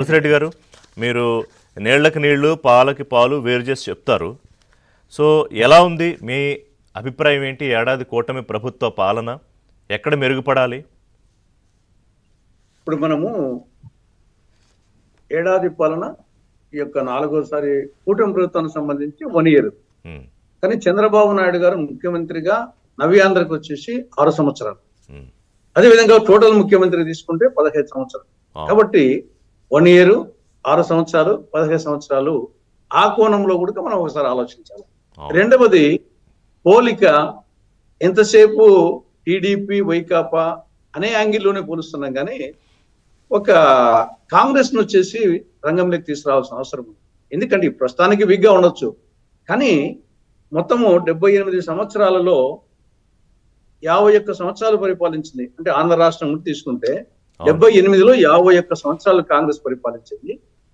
తులసిరెడ్డి గారు మీరు నీళ్ళకి నీళ్ళు పాలకి పాలు వేరు చేసి చెప్తారు. సో ఎలా ఉంది మీ అభిప్రాయం ఏంటి? ఏడాది కూటమి ప్రభుత్వ పాలన ఎక్కడ మెరుగుపడాలి? ఇప్పుడు మనము ఏడాది పాలన ఈ యొక్క నాలుగోసారి కూటమి ప్రభుత్వానికి సంబంధించి వన్ ఇయర్. కానీ చంద్రబాబు నాయుడు గారు ముఖ్యమంత్రిగా నవ్యాంధ్రకు వచ్చేసి ఆరు సంవత్సరాలు. అదేవిధంగా టోటల్ ముఖ్యమంత్రి తీసుకుంటే పదహైదు సంవత్సరాలు. కాబట్టి వన్ ఇయర్ ఆరు సంవత్సరాలు పదహైదు సంవత్సరాలు ఆ కోణంలో కూడా మనం ఒకసారి ఆలోచించాలి. రెండవది పోలిక ఎంతసేపు టీడీపీ వైకాపా అనే యాంగిల్లోనే పోలుస్తున్నాం కానీ ఒక కాంగ్రెస్ను వచ్చేసి రంగంలోకి తీసుకురావాల్సిన అవసరం ఉంది ఎందుకంటే ఈ ప్రస్తుతానికి విగ్గా ఉండొచ్చు కానీ మొత్తము డెబ్బై ఎనిమిది సంవత్సరాలలో యాభై ఒక్క సంవత్సరాలు పరిపాలించింది అంటే ఆంధ్ర రాష్ట్రం నుండి తీసుకుంటే. డెబ్బై ఎనిమిదిలో యాభై ఒక్క సంవత్సరాలు కాంగ్రెస్ పరిపాలించింది.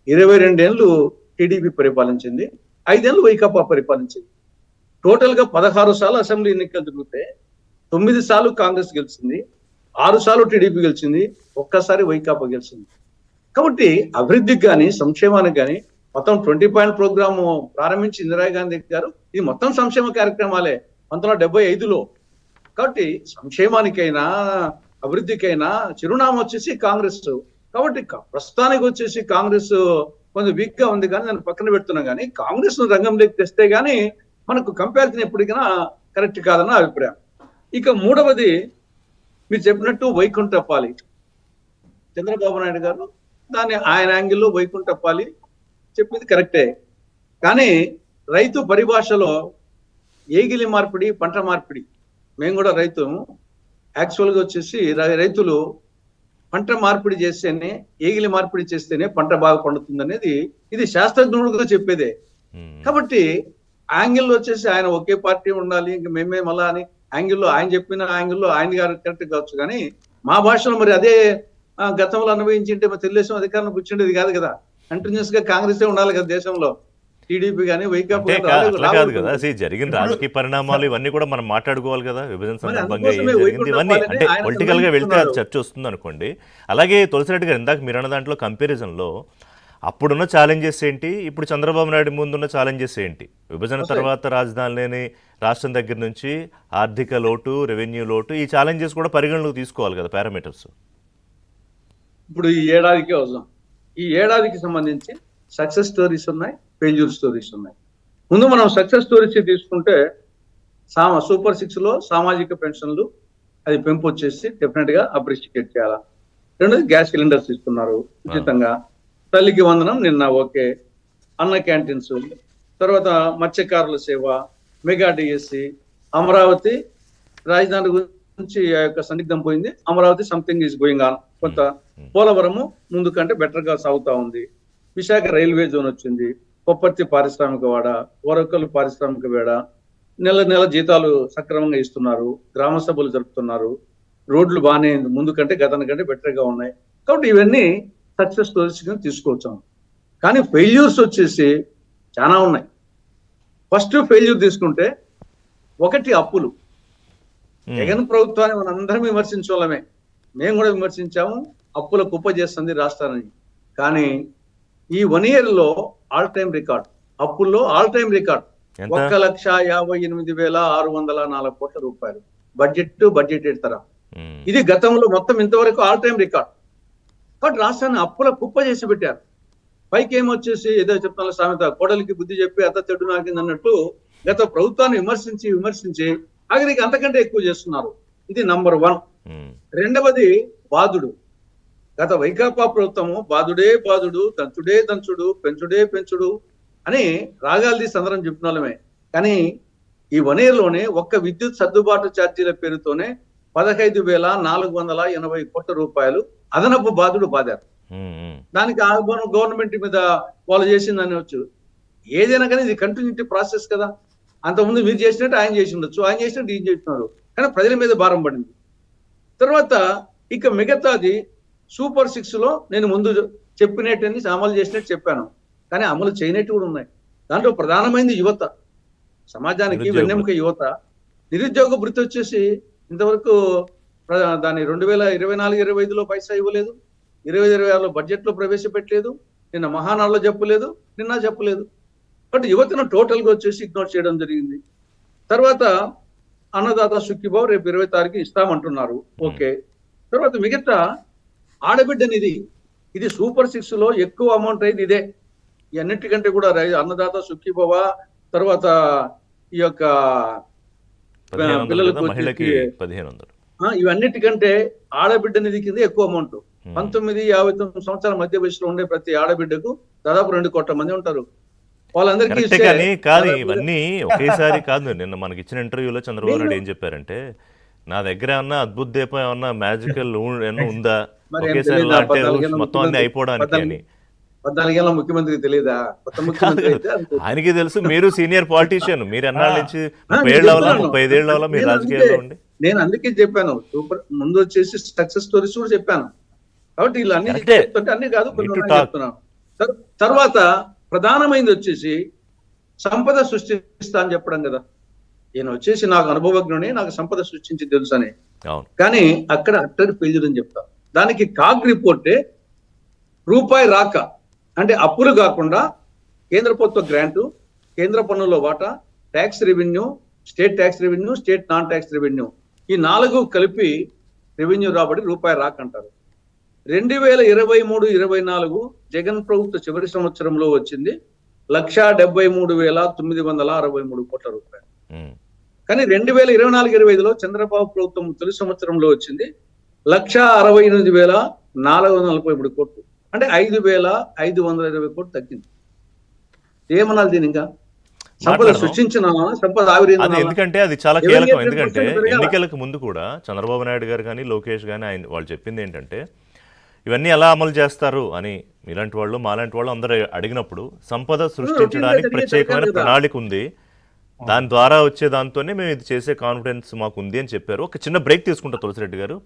ఇరవై రెండేళ్ళు టీడీపీ పరిపాలించింది. ఐదేళ్ళు వైకాపా పరిపాలించింది. టోటల్గా పదహారు సార్లు అసెంబ్లీ ఎన్నికలు జరిగితే తొమ్మిది సార్లు కాంగ్రెస్ గెలిచింది. ఆరు సార్లు టీడీపీ గెలిచింది. ఒక్కసారి వైకాపా గెలిచింది. కాబట్టి అభివృద్ధికి కానీ సంక్షేమానికి కానీ మొత్తం ట్వంటీ పాయింట్ ప్రోగ్రామ్ ప్రారంభించి ఇందిరాగాంధీ గారు ఇది మొత్తం సంక్షేమ కార్యక్రమాలే. పంతొమ్మిది వందల డెబ్బై ఐదులో. కాబట్టి సంక్షేమానికైనా అభివృద్ధికైనా చిరునామా వచ్చేసి కాంగ్రెస్. కాబట్టి ప్రస్తుతానికి వచ్చేసి కాంగ్రెస్ కొంచెం వీక్గా ఉంది కానీ దాన్ని పక్కన పెడుతున్నా కానీ కాంగ్రెస్ను రంగంలోకి తెస్తే గానీ మనకు కంపారిజన్ ఎప్పటికైనా కరెక్ట్ కాదన్న అభిప్రాయం. ఇక మూడవది మీరు చెప్పినట్టు వైకుంఠపాలి. చంద్రబాబు నాయుడు గారు దాన్ని ఆయన యాంగిల్లో వైకుంఠపాలి చెప్పింది కరెక్టే కానీ రైతు పరిభాషలో ఏగిలి మార్పిడి పంట మార్పిడి. మేము కూడా రైతు యాక్చువల్గా వచ్చేసి రైతులు పంట మార్పిడి చేస్తేనే ఏగిలి మార్పిడి చేస్తేనే పంట బాగా పండుతుంది అనేది ఇది శాస్త్రజ్ఞుడుగా చెప్పేదే. కాబట్టి యాంగిల్ వచ్చేసి ఆయన ఒకే పార్టీ ఉండాలి ఇంకా మేమే మళ్ళా అని యాంగిల్లో ఆయన చెప్పిన యాంగిల్లో ఆయన గారు కరెక్ట్ కావచ్చు కానీ మా భాషలో మరి అదే గతంలో అనుభవించింటే మరి తెలుగుదేశం అధికారంలో కూర్చుండేది కాదు కదా. కంటిన్యూస్గా కాంగ్రెస్ ఉండాలి కదా దేశంలో. టీడీపీ కానీ వైకాపా అట్లా కాదు. కదా. అసలు జరిగిన రాజకీయ పరిణామాలు ఇవన్నీ కూడా మనం మాట్లాడుకోవాలి కదా. విభజన సందర్భంగా ఇవన్నీ. అంటే పొలిటికల్గా వెళ్తే అది. చర్చ వస్తుంది అనుకోండి. అలాగే తులసిరెడ్డి గారు ఇందాక మీరు అన్న దాంట్లో కంపారిజన్లో అప్పుడున్న ఛాలెంజెస్ ఏంటి? ఇప్పుడు చంద్రబాబు నాయుడు ముందున్న ఛాలెంజెస్ ఏంటి? విభజన. తర్వాత రాజధాని లేని రాష్ట్రం దగ్గర నుంచి ఆర్థిక లోటు రెవెన్యూ లోటు ఈ ఛాలెంజెస్ కూడా పరిగణలోకి తీసుకోవాలి కదా పారామీటర్స్ ఇప్పుడు ఈ ఏడాదికే వద్దాం ఈ ఏడాదికి సంబంధించి సక్సెస్ స్టోరీస్ ఉన్నాయి. ఫెయిల్యూర్ స్టోరీస్ ఉన్నాయి. ముందు మనం సక్సెస్ స్టోరీస్ తీసుకుంటే సామ సూపర్ సిక్స్లో సామాజిక పెన్షన్లు అది పెంపు వచ్చేసి డెఫినెట్గా అప్రిషియేట్ చేయాలా. రెండోది గ్యాస్ సిలిండర్స్ ఇస్తున్నారు ఉచితంగా. తల్లికి వందనం నిన్న ఓకే. అన్న క్యాంటీన్స్ తర్వాత మత్స్యకారుల సేవ మెగా డిఎస్సి అమరావతి రాజధాని గురించి ఆ యొక్క సందిగ్ధం పోయింది. Amaravati something is going on కొంత పోలవరము ముందు కంటే బెటర్గా సాగుతా ఉంది. విశాఖ రైల్వే జోన్ వచ్చింది. కొప్పర్తి పారిశ్రామిక వాడ ఓరకల్ పారిశ్రామిక వేడ నెల నెల జీతాలు సక్రమంగా ఇస్తున్నారు గ్రామ సభలు జరుపుతున్నారు రోడ్లు బాగానే ముందు కంటే గతం కంటే బెటర్గా ఉన్నాయి. కాబట్టి ఇవన్నీ సక్సెస్ స్టోరీస్ కింద తీసుకోవచ్చు కానీ ఫెయిల్యూర్స్ వచ్చేసి చాలా ఉన్నాయి. ఫస్ట్ ఫెయిల్యూర్ తీసుకుంటే ఒకటి అప్పులు. జగన్ ప్రభుత్వాన్ని మనం అందరం విమర్శించాలమే మేము కూడా విమర్శించాము అప్పుల కుప్ప చేస్తుంది రాష్ట్రాన్ని. కానీ ఈ వన్ ఇయర్లో ఆల్ టైమ్ రికార్డ్ అప్పుల్లో ఆల్ టైమ్ రికార్డ్ ఒక్క లక్ష యాభై ఎనిమిది వేల ఆరు వందల నాలుగు కోట్ల రూపాయలు. బడ్జెట్ బడ్జెట్ ఎడతారా. ఇది గతంలో మొత్తం ఇంతవరకు ఆల్ టైమ్ రికార్డ్ కాబట్టి రాష్ట్రాన్ని అప్పుల కుప్ప చేసి పెట్టారు. పైకి ఏమొచ్చేసి ఏదో చెప్తాను సామెత కోడలికి బుద్ధి చెప్పి అత్త చెడు నాకింది అన్నట్టు గత ప్రభుత్వాన్ని విమర్శించి విమర్శించి ఆఖరికి అంతకంటే ఎక్కువ చేస్తున్నారు. ఇది నంబర్ వన్ రెండవది బాధుడు గత వైకాపా ప్రభుత్వము బాధుడే బాధుడు దంచుడే దంచుడు పెంచుడే పెంచుడు అని రాగాలు తీసి అందరం చెప్పిన వాళ్ళమే కానీ ఈ వన్ ఇయర్లోనే ఒక్క విద్యుత్ సర్దుబాటు ఛార్జీల పేరుతోనే పదహైదు వేల నాలుగు వందల ఎనభై కోట్ల రూపాయలు అదనపు బాధుడు బాధారు. దానికి ఆ గవర్నమెంట్ మీద వాళ్ళు చేసిందని వచ్చు ఏదైనా కానీ ఇది కంటిన్యూటీ ప్రాసెస్ కదా. అంతకుముందు మీరు చేసినట్టు ఆయన చేసి ఉండొచ్చు ఆయన చేసినట్టు ఈయన చేస్తున్నారు. కానీ ప్రజల మీద భారం పడింది. తర్వాత ఇక మిగతాది సూపర్ సిక్స్లో నేను ముందు చెప్పినట్టని అమలు చేసినట్టు చెప్పాను. కానీ అమలు చేయనట్టు కూడా ఉన్నాయి. దాంట్లో ప్రధానమైనది యువత. సమాజానికి. వెన్నెముక యువత. నిరుద్యోగ వృత్తి వచ్చేసి ఇంతవరకు ప్ర- దాని రెండు వేల ఇరవై నాలుగు ఇరవై ఐదులో పైసా ఇవ్వలేదు. ఇరవై ఇరవై ఆరులో బడ్జెట్లో ప్రవేశపెట్టలేదు. నిన్న మహానాడులో చెప్పలేదు. నిన్న చెప్పలేదు. బట్ యువతను టోటల్గా వచ్చేసి ఇగ్నోర్ చేయడం జరిగింది. తర్వాత అన్నదాత సుఖీబాబు రేపు ఇరవై తారీఖు ఇస్తామంటున్నారు. ఓకే. తర్వాత మిగతా ఆడబిడ్డ నిధి ఇది సూపర్ సిక్స్లో ఎక్కువ అమౌంట్ అయింది ఇదే. ఈ అన్నిటికంటే కూడా అన్నదాత సుఖీభవ తర్వాత ఈ యొక్క పిల్లలకు ఇవన్నిటికంటే ఆడబిడ్డ నిధి కింద ఎక్కువ అమౌంట్. పంతొమ్మిది యాభై తొమ్మిది సంవత్సరాల మధ్య వయసులో ఉండే ప్రతి ఆడబిడ్డకు దాదాపు రెండు కోట్ల మంది ఉంటారు. వాళ్ళందరికీ కాదు ఇవన్నీ ఒకేసారి కాదు. నిన్న మనకి ఇచ్చిన ఇంటర్వ్యూలో చంద్రబాబు నాయుడు ఏం చెప్పారంటే నా దగ్గర ఏమన్నా అద్భుత దీపం ఏమన్నా మ్యాజికల్ ఏమన్నా ఉందా ఒకేసారి? అంటే మొత్తం అన్ని అయిపోవడానికి అని తెలియదా కొత్త ముఖ్యమంత్రి అనుకో. ఆయనకి తెలుసు మీరు సీనియర్ పాలిటీషియన్ మీరు ఎన్నాళ్ళ నుంచి ముప్పై ఏళ్ళ చెప్తున్నాను. ముప్పై వల్ల మీరు రాజకీయాల్లో ఉండి నేను అందుకే చెప్పాను సూపర్ ముందు వచ్చేసి సక్సెస్ స్టోరీస్ కూడా చెప్పాను కాబట్టి వీళ్ళు అన్ని. చెప్తుంటే అన్ని కాదు. చెప్తున్నాను తర్- తర్వాత ప్రధానమైనది వచ్చేసి సంపద సృష్టిస్తా అని చెప్పడం కదా ఈయన వచ్చేసి నాకు అనుభవజ్ఞుని నాకు సంపద సృష్టించి తెలుసు అని కానీ అక్కడ అట్టర్ ఫెయిల్యూర్ అని చెప్తారు దానికి కాగ్ రిపోర్టే రూపాయి రాక అంటే అప్పులు కాకుండా కేంద్ర ప్రభుత్వ గ్రాంటు కేంద్ర పన్నుల వాటా tax revenue state tax revenue state non tax revenue ఈ నాలుగు కలిపి రెవెన్యూ రాబడి రూపాయి రాక అంటారు. రెండు వేల ఇరవై మూడు ఇరవై నాలుగు జగన్ ప్రభుత్వ చివరి సంవత్సరంలో వచ్చింది లక్షా డెబ్బై మూడు వేల తొమ్మిది వందల అరవై మూడు కోట్ల రూపాయలు. కానీ రెండు వేల ఇరవై నాలుగు ఇరవై ఐదులో చంద్రబాబు ప్రభుత్వం తొలి సంవత్సరంలో వచ్చింది. లక్ష అరవై ఎనిమిది వేల నాలుగు వందల నలభై మూడు కోట్లు. అంటే ఐదు వేల ఐదు వందల ఇరవై కోట్లు తగ్గింది. ఏమనాలి దీని ఇంకా? సంపద. సృష్టించిన సంపద ఆవిరి ఎందుకంటే అది చాలా కీలకం. ఎందుకంటే? ఎన్నికలకు ముందు కూడా చంద్రబాబు నాయుడు గారు కానీ లోకేష్ కానీ ఆయన వాళ్ళు చెప్పింది ఏంటంటే ఇవన్నీ ఎలా అమలు చేస్తారు? అని మీలాంటి వాళ్ళు మాలాంటి వాళ్ళు అందరూ అడిగినప్పుడు సంపద సృష్టించడానికి ప్రత్యేకమైన. ప్రణాళిక ఉంది. దాని ద్వారా వచ్చే దాంతోనే మేము ఇది చేసే కాన్ఫిడెన్స్ మాకు ఉంది అని చెప్పారు. ఒక చిన్న బ్రేక్ తీసుకుంటా తులసిరెడ్డి గారు.